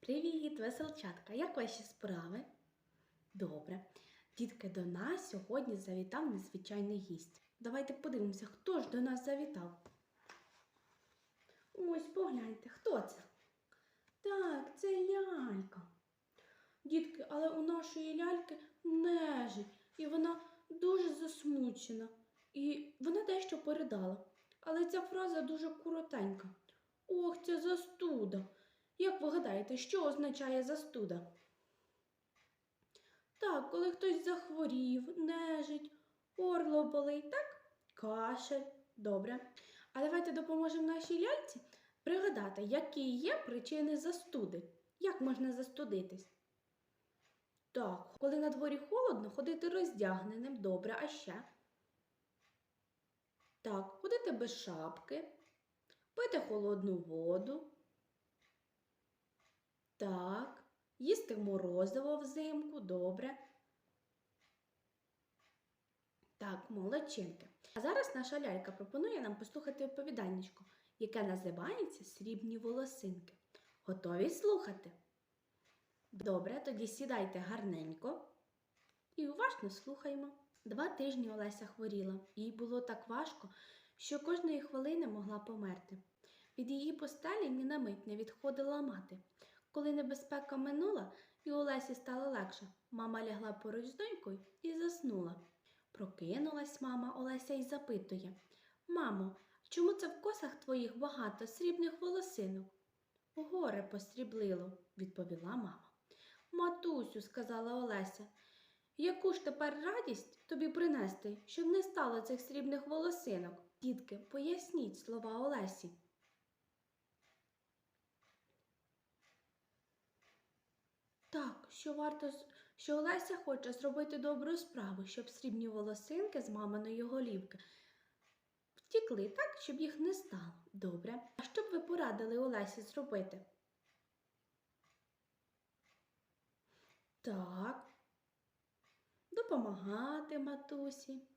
Привіт, веселчатка! Як ваші справи? Добре. Дітки, до нас сьогодні завітав незвичайний гість. Давайте подивимося, хто ж до нас завітав. Ось погляньте, хто це? Так, це лялька. Дітки, але у нашої ляльки нежить, і вона дуже засмучена. І вона дещо передала. Але ця фраза дуже коротенька. Ох, це застуда. Як ви гадаєте, що означає застуда? Так, коли хтось захворів, нежить, орло болить, так? Кашель. Добре. А давайте допоможемо нашій ляльці пригадати, які є причини застуди. Як можна застудитись? Так, коли на дворі холодно, ходити роздягненим, добре, а ще? Так, ходити без шапки, пити холодну воду. Так, їсти морозиво взимку, добре. Так, молодчинки. А зараз наша лялька пропонує нам послухати оповіданнячко, яке називається Срібні волосинки. Готові слухати? Добре, тоді сідайте гарненько і уважно слухаємо. Два тижні Олеся хворіла. Їй було так важко, що кожної хвилини могла померти. Від її постелі ні на мить не відходила мати. Коли небезпека минула і Олесі стало легше, мама лягла поруч з донькою і заснула. Прокинулась мама Олеся і запитує Мамо, чому це в косах твоїх багато срібних волосинок? Горе посріблило, відповіла мама. Матусю, сказала Олеся, яку ж тепер радість тобі принести, щоб не стало цих срібних волосинок? Дітки, поясніть слова Олесі. Так, що варто що Олеся хоче зробити добру справу, щоб срібні волосинки з маминої голівки втікли так, щоб їх не стало. Добре. А що б ви порадили Олесі зробити? Так. Допомагати матусі,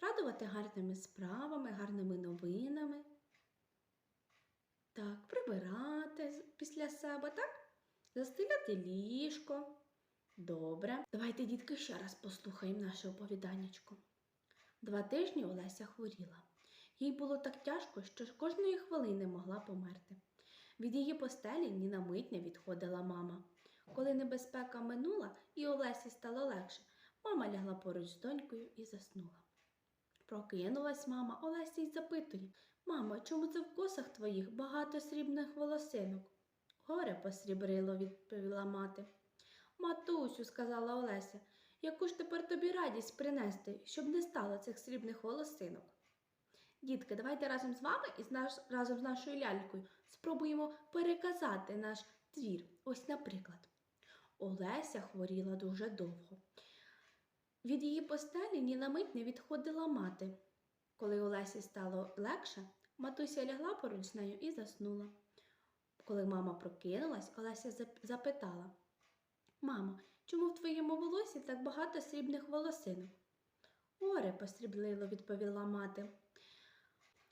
радувати гарними справами, гарними новинами. Так, прибирати після себе, так? Застеляти ліжко. Добре. Давайте, дітки, ще раз послухаємо наше оповіданнячко. Два тижні Олеся хворіла. Їй було так тяжко, що кожної хвилини могла померти. Від її постелі ні на мить не відходила мама. Коли небезпека минула і Олесі стало легше, мама лягла поруч з донькою і заснула. Прокинулась мама Олеся й запитує Мамо, чому це в косах твоїх багато срібних волосинок? Горе посрібрило, відповіла мати. Матусю, сказала Олеся, яку ж тепер тобі радість принести, щоб не стало цих срібних волосинок. Дітки, давайте разом з вами і з наш, разом з нашою лялькою спробуємо переказати наш твір. Ось, наприклад, Олеся хворіла дуже довго. Від її постелі ні на мить не відходила мати. Коли Олесі стало легше, матуся лягла поруч з нею і заснула. Коли мама прокинулась, Олеся запитала Мамо, чому в твоєму волосі так багато срібних волосинок? Горе посріблило, відповіла мати.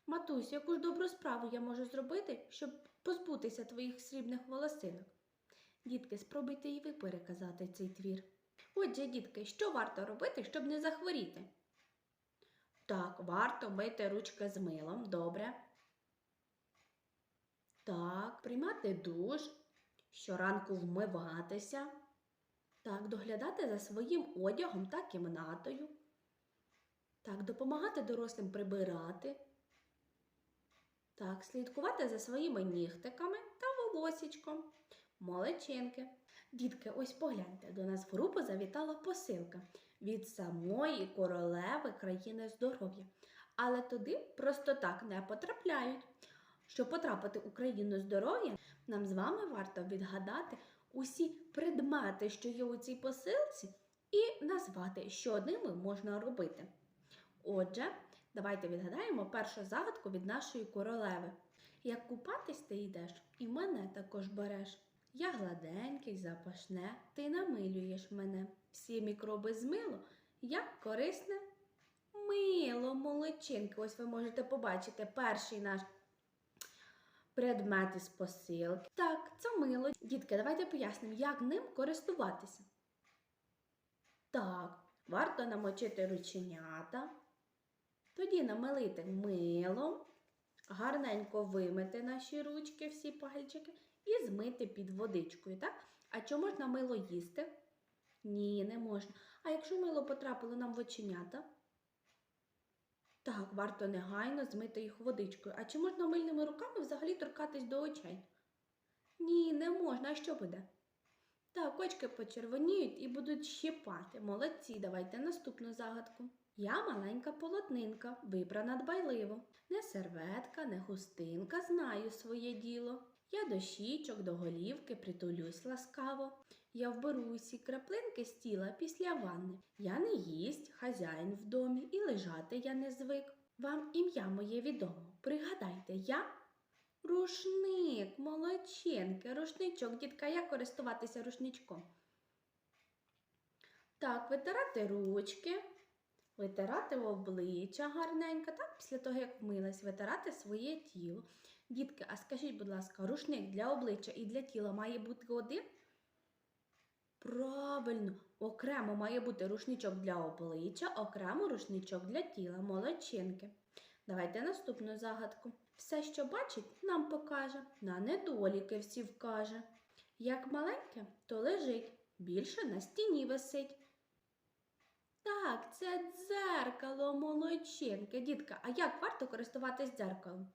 Матусь, яку ж добру справу я можу зробити, щоб позбутися твоїх срібних волосинок? Дітки, спробуйте і ви переказати цей твір. Отже, дітки, що варто робити, щоб не захворіти? Так, варто мити ручки з милом, добре. Так, приймати душ, щоранку вмиватися. Так, доглядати за своїм одягом та кімнатою. Так, допомагати дорослим прибирати. Так, слідкувати за своїми нігтиками та волосічком. Молодчинки. Дітки, ось погляньте, до нас в групу завітала посилка від самої королеви країни здоров'я. Але туди просто так не потрапляють. Щоб потрапити у країну здоров'я, нам з вами варто відгадати усі предмети, що є у цій посилці, і назвати, що ними можна робити. Отже, давайте відгадаємо першу загадку від нашої королеви. Як купатись ти йдеш, і мене також береш. Я гладенький, запашне, ти намилюєш мене. Всі мікроби змило, як корисне мило, молодчинки. Ось ви можете побачити перший наш предмети з посилки. Так, це мило. Дітки, давайте пояснимо, як ним користуватися. Так, варто намочити рученята, тоді намилити милом, гарненько вимити наші ручки, всі пальчики, і змити під водичкою, так? А чи можна мило їсти? Ні, не можна. А якщо мило потрапило нам в оченята? Так, варто негайно змити їх водичкою. А чи можна мильними руками взагалі торкатись до очей? Ні, не можна. А що буде? Так, очки почервоніють і будуть щипати. Молодці, давайте наступну загадку. Я маленька полотнинка, вибрана дбайливо. Не серветка, не хустинка, знаю своє діло. Я до щічок, до голівки притулюсь ласкаво. Я вберу усі краплинки з тіла після ванни. Я не їсть, хазяїн в домі, і лежати я не звик. Вам ім'я моє відомо. Пригадайте, я рушник, молодчинки, рушничок, дітка, як користуватися рушничком? Так, витирати ручки, витирати обличчя гарненько, так, після того, як вмилась, витирати своє тіло. Дітки, а скажіть, будь ласка, рушник для обличчя і для тіла має бути один? Правильно, окремо має бути рушничок для обличчя, окремо рушничок для тіла, молодчинки. Давайте наступну загадку. Все, що бачить, нам покаже, на недоліки всі вкаже. Як маленьке, то лежить, більше на стіні висить. Так, це дзеркало, молодчинки, дітка. А як варто користуватись дзеркалом?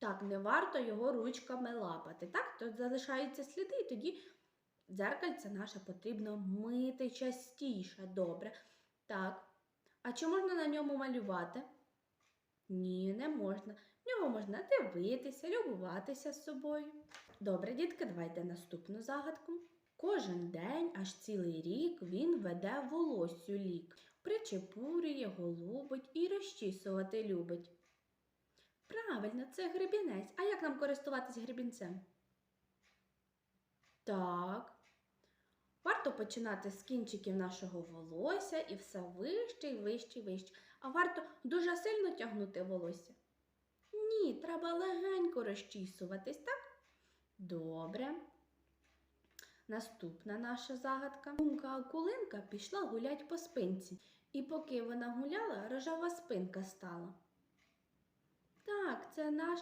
Так, не варто його ручками лапати. Так, то залишаються сліди, і тоді дзеркальце наше потрібно мити частіше. Добре. Так. А чи можна на ньому малювати? Ні, не можна. В нього можна дивитися, любуватися з собою. Добре, дітки, давайте наступну загадку. Кожен день, аж цілий рік, він веде волоссю лік, причепурює, голубить і розчісувати любить. Правильно, це гребінець. А як нам користуватись гребінцем? Так. Варто починати з кінчиків нашого волосся і все вище і вище і вище. А варто дуже сильно тягнути волосся? Ні, треба легенько розчісуватись, так? Добре. Наступна наша загадка. Гумка Акулинка пішла гулять по спинці, і поки вона гуляла, рожева спинка стала. Це наш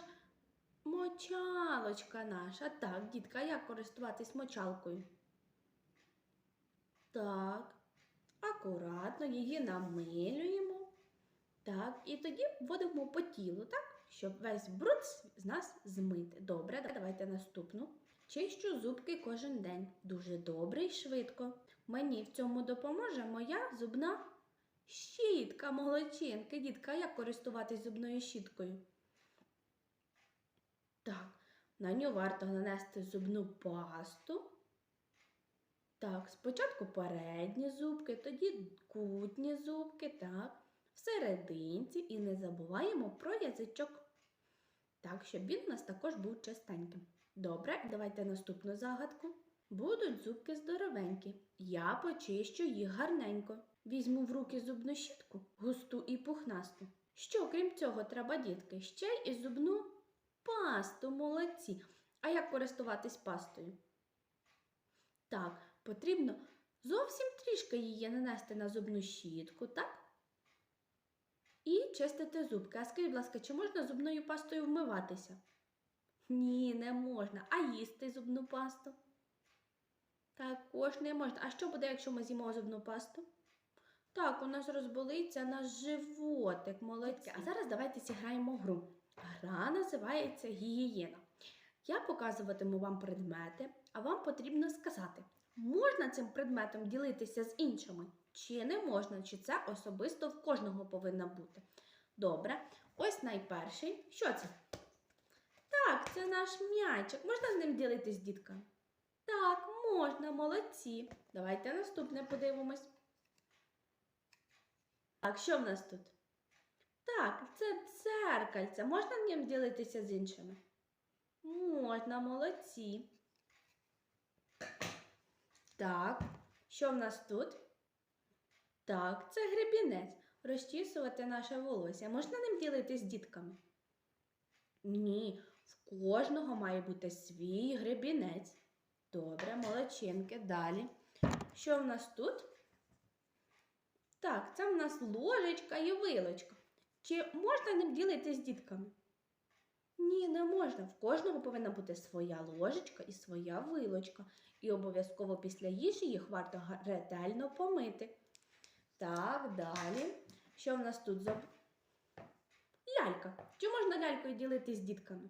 мочалочка наша. Так, дітка, як користуватись мочалкою? Так, акуратно її намилюємо. Так, і тоді вводимо по тілу, так, щоб весь бруд з нас змити. Добре, давайте наступну. Чищу зубки кожен день. Дуже добре і швидко. Мені в цьому допоможе моя зубна щітка, молодчинки. Дітка, як користуватись зубною щіткою? Так, на нього варто нанести зубну пасту. Так, спочатку передні зубки, тоді кутні зубки, так, всерединці і не забуваємо про язичок. Так, щоб він у нас також був чистеньким. Добре, давайте наступну загадку. Будуть зубки здоровенькі. Я почищу їх гарненько. Візьму в руки зубну щітку, густу і пухнасту. Що, крім цього, треба, дітки, ще й зубну пасту, молодці. А як користуватись пастою? Так, потрібно зовсім трішки її нанести на зубну щітку, так? І чистити зубки. А скажіть, будь ласка, чи можна зубною пастою вмиватися? Ні, не можна. А їсти зубну пасту? Також не можна. А що буде, якщо ми з'їмо зубну пасту? Так, у нас розболиться наш животик, молодці. А зараз давайте зіграємо гру. Гра називається гігієна. Я показуватиму вам предмети, а вам потрібно сказати, можна цим предметом ділитися з іншими, чи не можна, чи це особисто в кожного повинно бути. Добре, ось найперший. Що це? Так, це наш м'ячик. Можна з ним ділитись, дітка? Так, можна, молодці. Давайте наступне подивимось. Так, що в нас тут? Так, це дзеркальце. Можна ним ділитися з іншими? Можна, молодці. Так, що в нас тут? Так, це гребінець. Розчісувати наше волосся. Можна ним ділитись з дітками? Ні, в кожного має бути свій гребінець. Добре, молодчинки. Далі. Що в нас тут? Так, це в нас ложечка і вилочка. Чи можна ним ділитися з дітками? Ні, не можна. В кожного повинна бути своя ложечка і своя вилочка. І обов'язково після їжі їх варто ретельно помити. Так, далі. Що в нас тут за лялька? Чи можна лялькою ділитись з дітками?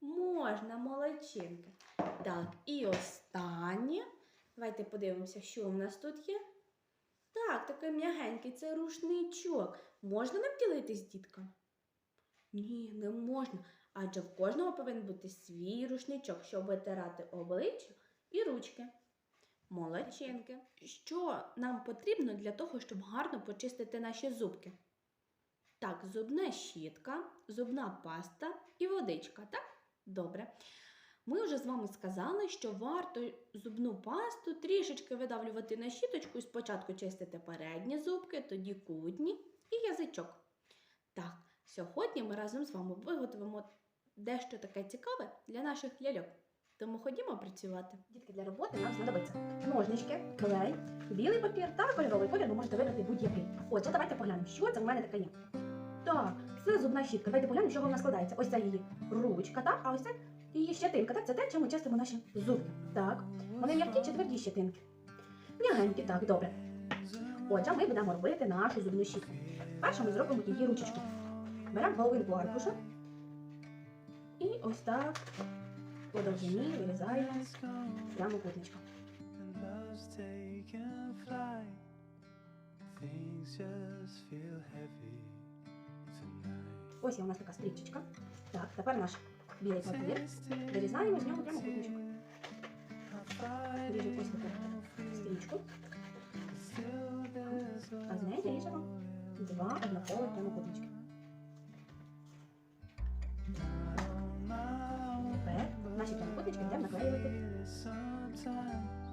Можна, молодчинки. Так, і останнє. Давайте подивимося, що в нас тут є. Так, такий м'ягенький, це рушничок. Можна ним ділитись з дітками? Ні, не можна. Адже в кожного повинен бути свій рушничок, щоб витирати обличчя і ручки. Молодчинки. Що нам потрібно для того, щоб гарно почистити наші зубки? Так, зубна щітка, зубна паста і водичка, так? Добре. Ми вже з вами сказали, що варто зубну пасту трішечки видавлювати на щіточку і спочатку чистити передні зубки, тоді кутні і язичок. Так, сьогодні ми разом з вами виготовимо дещо таке цікаве для наших ляльок. Тому ходімо працювати. Дітки для роботи нам знадобиться ножнички, клей, білий папір та кольоровий колір ви можете вибрати будь-який. Отже, давайте поглянемо, що це в мене таке є. Так, це зубна щітка. Давайте поглянемо, чого вона складається. Ось це її ручка, так, а ось це її щетинка. Так, це те, чим ми наші зубки. Так, вони м'які чи тверді щетинки? М'ягенькі, так, добре. Отже, ми будемо робити нашу зубну щітку. Перше ми зробимо її ручечку. Беремо половинку аркуша і ось так по довжині вирізаємо heavy tonight. Ось є у нас така стрічечка. Так, тепер наш білий папір. Вирізаємо з нього прямокутничок. Ріжемо ось таку стрічку, а з неї ріжемо два однакові прямокутнички. Тепер наші прямокутнички будемо наклеювати Sometimes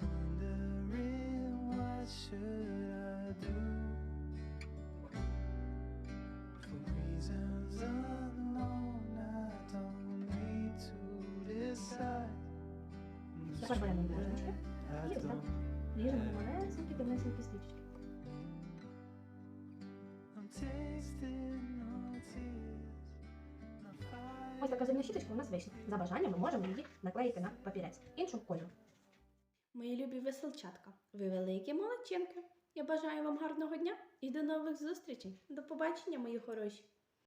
wondering what should I do for reasons Ось така зубна щіточка у нас вийшла. За бажанням ми можемо її наклеїти на папірець іншого кольору. Мої любі веселчатка, ви великі молодчинки. Я бажаю вам гарного дня і до нових зустрічей. До побачення, мої хороші.